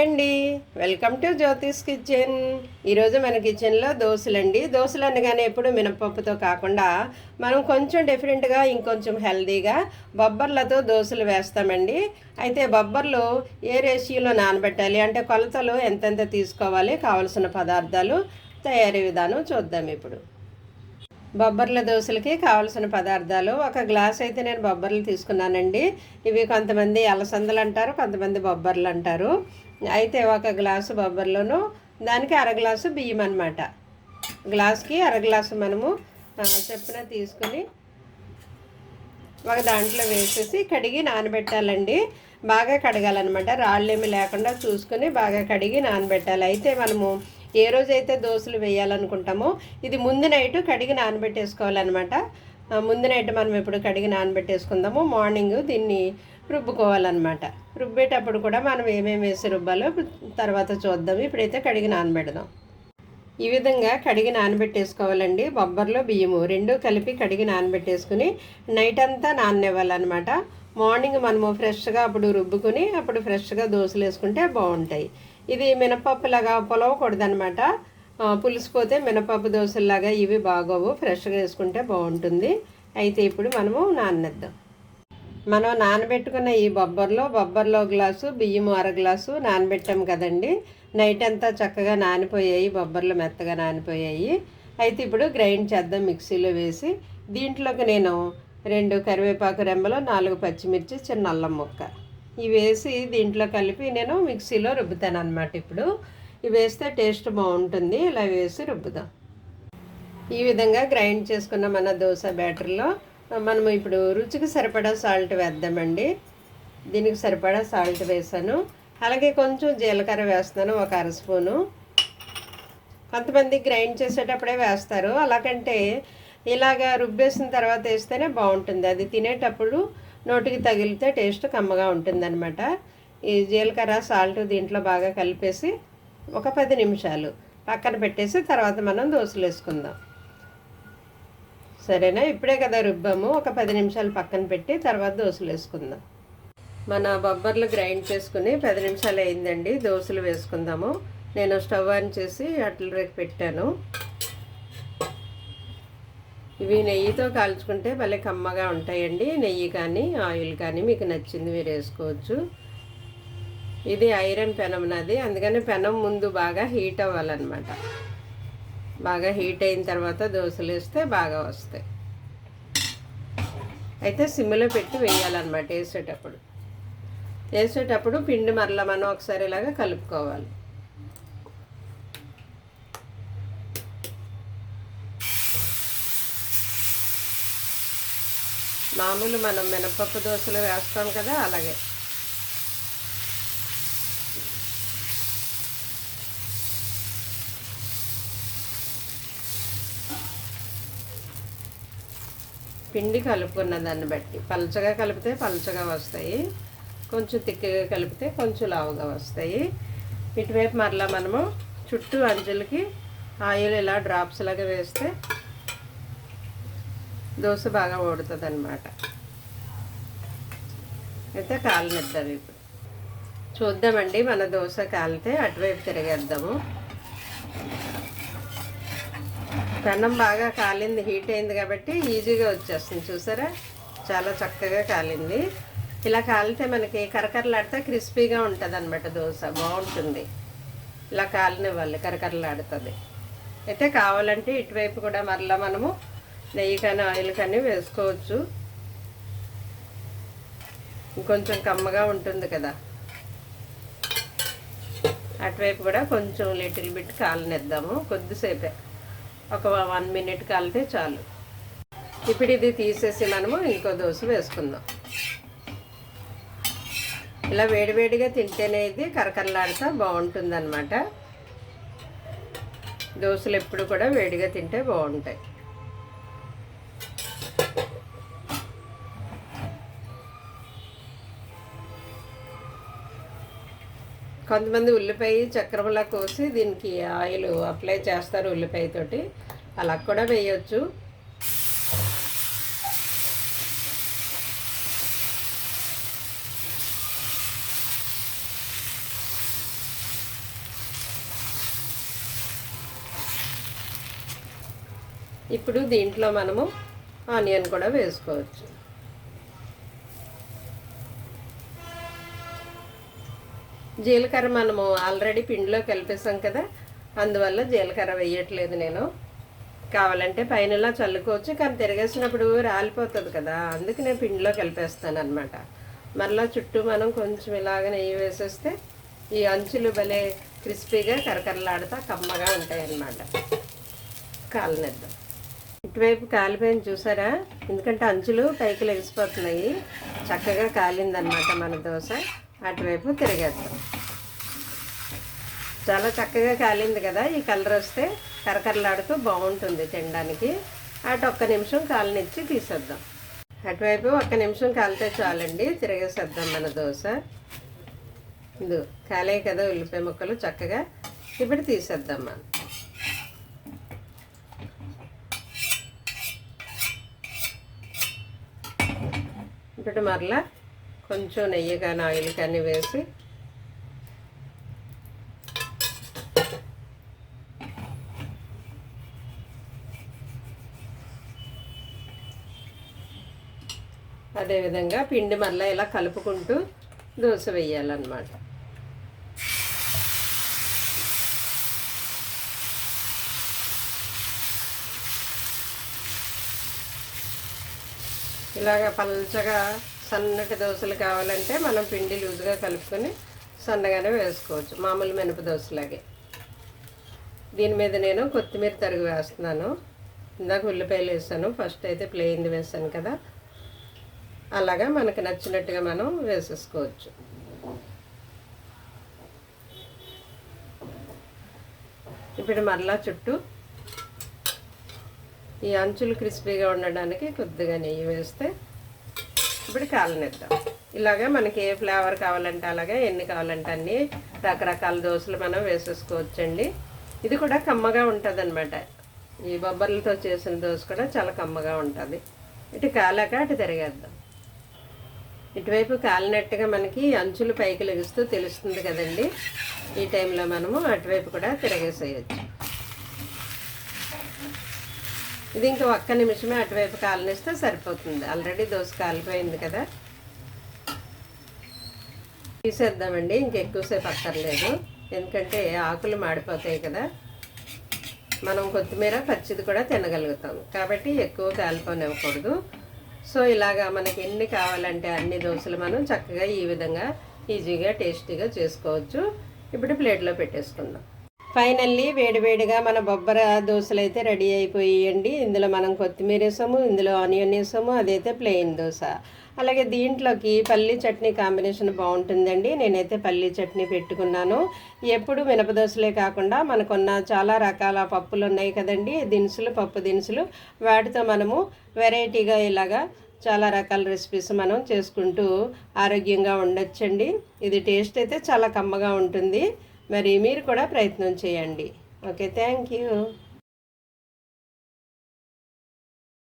అండి. Welcome to Jyothish kitchen ఈరోజు మన కిచెన్లో దోశలు అండి దోశలు అనగానే ఎప్పుడు మినపప్పుతో కాకుండా మనం కొంచెం డిఫరెంట్గా ఇంకొంచెం హెల్దీగా బొబ్బర్లతో దోశలు వేస్తామండి. అయితే బొబ్బర్లు ఏ రేషియోలో నానబెట్టాలి? అంటే కొలతలు ఎంతెంత తీసుకోవాలి? కావలసిన పదార్థాలు తయారీ విధానం చూద్దాం ఇప్పుడు. బొబ్బర్ల దోశలకి కావలసిన పదార్థాలు. ఒక గ్లాస్ అయితే నేను బొబ్బర్లు తీసుకున్నానండి. ఇవి కొంతమంది అలసందలు అంటారు కొంతమంది బొబ్బర్లు అంటారు. అయితే ఒక గ్లాసు బొబ్బర్లోను దానికి అర గ్లాసు బియ్యం అనమాట గ్లాస్కి అర గ్లాసు మనము చెప్పున తీసుకుని ఒక దాంట్లో వేసేసి కడిగి నానబెట్టాలండి. బాగా కడగాలన్నమాట. రాళ్ళేమి లేకుండా చూసుకొని బాగా కడిగి నానబెట్టాలి. అయితే మనము ఏ రోజైతే దోశలు వేయాలనుకుంటామో ఇది ముందు నైట్ కడిగి నానబెట్టేసుకోవాలన్నమాట. ముందు నైట్ మనం ఇప్పుడు కడిగి నానబెట్టేసుకుందాము మార్నింగ్ దీన్ని రుబ్బుకోవాలన్నమాట. రుబ్బేటప్పుడు కూడా మనం ఏమేమి వేసి రుబ్బాలో తర్వాత చూద్దాం. ఇప్పుడైతే కడిగి నానబెడదాం. ఈ విధంగా కడిగి నానబెట్టేసుకోవాలండి. బొబ్బర్లో బియ్యము రెండు కలిపి కడిగి నానబెట్టేసుకుని నైట్ అంతా నాననివ్వాలన్నమాట. మార్నింగ్ మనము ఫ్రెష్గా అప్పుడు రుబ్బుకుని అప్పుడు ఫ్రెష్గా దోశలు వేసుకుంటే బాగుంటాయి. ఇది మినపప్పులాగా పొలవకూడదనమాట పులిసిపోతే మినపప్పు దోశలాగా ఇవి బాగోవు. ఫ్రెష్గా వేసుకుంటే బాగుంటుంది. అయితే ఇప్పుడు మనము నానేద్దాం మనం నానబెట్టుకున్న ఈ బొబ్బర్లో బొబ్బర్లో గ్లాసు బియ్యము అర గ్లాసు నానబెట్టాం కదండి. నైట్ అంతా చక్కగా నానిపోయాయి బొబ్బర్లు మెత్తగా నానిపోయాయి. అయితే ఇప్పుడు గ్రైండ్ చేద్దాం మిక్సీలో వేసి. దీంట్లోకి నేను రెండు కరివేపాకు రెమ్మలు నాలుగు పచ్చిమిర్చి చిన్న అల్లం ముక్క. ఇవి వేసి దీంట్లో కలిపి నేను మిక్సీలో రుబ్బుతాను అనమాట ఇప్పుడు. ఇవి వేస్తే టేస్ట్ బాగుంటుంది. ఇలా వేసి రుబ్బుదాం. ఈ విధంగా గ్రైండ్ చేసుకున్న మన దోశ బ్యాటర్లో మనము ఇప్పుడు రుచికి సరిపడా సాల్ట్ వేద్దామండి. దీనికి సరిపడా సాల్ట్ వేసాను. అలాగే కొంచెం జీలకర్ర వేస్తున్నాను ఒక అర స్పూను. కొంతమంది గ్రైండ్ చేసేటప్పుడే వేస్తారు. అలాగంటే ఇలాగా రుబ్బేసిన తర్వాత వేస్తేనే బాగుంటుంది. అది తినేటప్పుడు నోటికి తగిలితే టేస్ట్ కమ్మగా ఉంటుందన్నమాట. ఈ జీలకర్ర సాల్ట్ దీంట్లో బాగా కలిపేసి ఒక పది నిమిషాలు పక్కన పెట్టేసి తర్వాత మనం దోశలు వేసుకుందాం. సరేనా? ఇప్పుడే కదా రుబ్బాము. ఒక పది నిమిషాలు పక్కన పెట్టి తర్వాత దోశలు వేసుకుందాం. మన బొబ్బర్లు గ్రైండ్ చేసుకుని పది నిమిషాలు అయిందండి. దోశలు వేసుకుందాము. నేను స్టవ్ ఆన్ చేసి అట్ల రేపు పెట్టాను. ఇవి నెయ్యితో కాల్చుకుంటే భలే కమ్మగా ఉంటాయండి. నెయ్యి కానీ ఆయిల్ కానీ మీకు నచ్చింది మీరు వేసుకోవచ్చు. ఇది ఐరన్ పెనం నాది. అందుకని పెనం ముందు బాగా హీట్ అవ్వాలన్నమాట. బాగా హీట్ అయిన తర్వాత దోశలు వేస్తే బాగా వస్తాయి. అయితే సిమ్లో పెట్టి వేయాలన్నమాట వేసేటప్పుడు. వేసేటప్పుడు పిండి మరలా మనం ఒకసారి ఇలాగా కలుపుకోవాలి. మామూలు మనం మినపప్పు దోశలు వేస్తాం కదా అలాగే. పిండి కలుపుకున్న దాన్ని బట్టి. పలచగా కలిపితే పలచగా వస్తాయి. కొంచెం తిక్కగా కలిపితే కొంచెం లావుగా వస్తాయి. ఇటువైపు మరలా మనము చుట్టూ అంచులకి ఆయిల్ ఇలా డ్రాప్స్ లాగా వేస్తే దోశ బాగా ఓడుతుంది అనమాట అయితే కాలనిద్దాం ఇప్పుడు. చూద్దామండి మన దోశ కాలితే అటువైపు తిరిగేద్దాము. పెనం బాగా కాలింది హీట్ అయింది కాబట్టి ఈజీగా వచ్చేస్తుంది. చూసారా? చాలా చక్కగా కాలింది. ఇలా కాలితే మనకి కరకరలాడితే క్రిస్పీగా ఉంటుంది అనమాట దోశ. బాగుంటుంది. ఇలా కాలనివ్వాలి కరకరలాడుతుంది. అయితే కావాలంటే ఇటువైపు కూడా మరలా మనము నెయ్యి కానీ ఆయిల్ కానీ వేసుకోవచ్చు. ఇంకొంచెం కమ్మగా ఉంటుంది కదా. అటువైపు కూడా కొంచెం లిటిల్ బిట్ కాలనిద్దాము. కొద్దిసేపే. ఒక వన్ మినిట్ కాలితే చాలు. ఇప్పుడు ఇది తీసేసి మనము ఇంకో దోశ వేసుకుందాం. ఇలా వేడివేడిగా తింటేనే ఇది కరకరలాడితే బాగుంటుందన్నమాట. దోశలు ఎప్పుడు కూడా వేడిగా తింటే బాగుంటాయి. కొంతమంది ఉల్లిపాయ చక్రంలా కోసి దీనికి ఆయిల్ అప్లై చేస్తారు ఉల్లిపాయతోటి అలా కూడా వేయచ్చు. ఇప్పుడు దీంట్లో మనము ఆనియన్ కూడా వేసుకోవచ్చు. జీలకర్ర మనము ఆల్రెడీ పిండిలో కలిపేసాం కదా అందువల్ల జీలకర్ర వేయట్లేదు నేను. కావాలంటే పైనలా చల్లుకోవచ్చు కానీ తిరిగేసినప్పుడు రాలిపోతుంది కదా అందుకు నేను పిండిలో కలిపేస్తాను అనమాట మరలా చుట్టూ మనం కొంచెం ఇలాగ నెయ్యి వేసేస్తే ఈ అంచులు భలే క్రిస్పీగా కరకరలాడుతా కమ్మగా ఉంటాయన్నమాట. కాలనిద్దాం. ఇటువైపు కాలిపోయింది చూసారా? ఎందుకంటే అంచులు పైకి లెగిసిపోతున్నాయి. చక్కగా కాలిందనమాట మన దోశ. అటువైపు తిరిగేద్దాం. చాలా చక్కగా కాలింది కదా ఈ కలర్ వస్తే కరకరలాడుతూ బాగుంటుంది తినడానికి. అటు ఒక్క నిమిషం కాలనిచ్చి తీసేద్దాం. అటువైపు ఒక్క నిమిషం కాలితే చాలండి తిరిగేసేద్దాం మన దోశ. ఇది కాలే కదా ఉల్లిపాయ ముక్కలు చక్కగా ఇప్పుడు తీసేద్దాం మనం. ఇప్పుడు మరలా కొంచెం నెయ్యి కానీ ఆయిల్ కానీ వేసి అదేవిధంగా పిండి మళ్ళీ ఇలా కలుపుకుంటూ దోశ వేయాలన్నమాట. ఇలాగ పల్చగా సన్నటి దోశలు కావాలంటే మనం పిండి లూజుగా కలుపుకొని సన్నగానే వేసుకోవచ్చు. మామూలు మినప దోశలాగే. దీని మీద నేను కొత్తిమీర తరుగు వేస్తున్నాను. ఇందాక ఉల్లిపాయలు వేసాను. ఫస్ట్ అయితే ప్లెయిన్ది వేసాను కదా. అలాగా మనకు నచ్చినట్టుగా మనం వేసేసుకోవచ్చు. ఇప్పుడు మరలా చుట్టూ ఈ అంచులు క్రిస్పీగా ఉండడానికి కొద్దిగా నెయ్యి వేస్తే ఇప్పుడు కాలనిద్దాం. ఇలాగా మనకి ఏ ఫ్లేవర్ కావాలంటే అలాగే ఎన్ని కావాలంటే అన్ని రకరకాల దోశలు మనం వేసేసుకోవచ్చండి. ఇది కూడా కమ్మగా ఉంటుంది అనమాట ఈ బొబ్బర్లతో చేసిన దోశ కూడా చాలా కమ్మగా ఉంటుంది. ఇటు కాలాక అటు తిరిగేద్దాం. ఇటువైపు కాలినట్టుగా మనకి అంచులు పైకి లెగుస్తూ తెలుస్తుంది కదండి. ఈ టైంలో మనము అటువైపు కూడా తిరగేసేయచ్చు. ఇది ఇంకా ఒక్క నిమిషమే అటువైపు కాలనిస్తే సరిపోతుంది. ఆల్రెడీ దోశ కాలిపోయింది కదా. తీసేద్దామండి ఇంకెక్కువసేపు అక్కర్లేదు. ఎందుకంటే ఆకులు మాడిపోతాయి కదా. మనం కొత్తిమీర పచ్చిది కూడా తినగలుగుతాం. కాబట్టి ఎక్కువ కాలిపోనివ్వకూడదు. సో ఇలాగా మనకి ఎన్ని కావాలంటే అన్ని దోశలు మనం చక్కగా ఈ విధంగా ఈజీగా టేస్టీగా చేసుకోవచ్చు. ఇప్పుడు ప్లేట్లో పెట్టేసుకుందాం. ఫైనల్లీ వేడివేడిగా మన బొబ్బర దోశలు అయితే రెడీ అయిపోయాయండి. ఇందులో మనం కొత్తిమీర వేసాము ఇందులో ఆనియన్ వేసాము అదైతే ప్లెయిన్ దోశ. అలాగే దీంట్లోకి పల్లి చట్నీ కాంబినేషన్ బాగుంటుందండి. నేనైతే పల్లి చట్నీ పెట్టుకున్నాను. ఎప్పుడు మినపదోసలే కాకుండా మనకున్న చాలా రకాల పప్పులు ఉన్నాయి కదండి. దినుసులు పప్పు దినుసులు. వాటితో మనము వెరైటీగా ఇలాగా చాలా రకాల రెసిపీస్ మనం చేసుకుంటూ ఆరోగ్యంగా ఉండొచ్చండి. ఇది టేస్ట్ అయితే చాలా కమ్మగా ఉంటుంది. మరి మీరు కూడా ప్రయత్నం చేయండి. Okay thank you.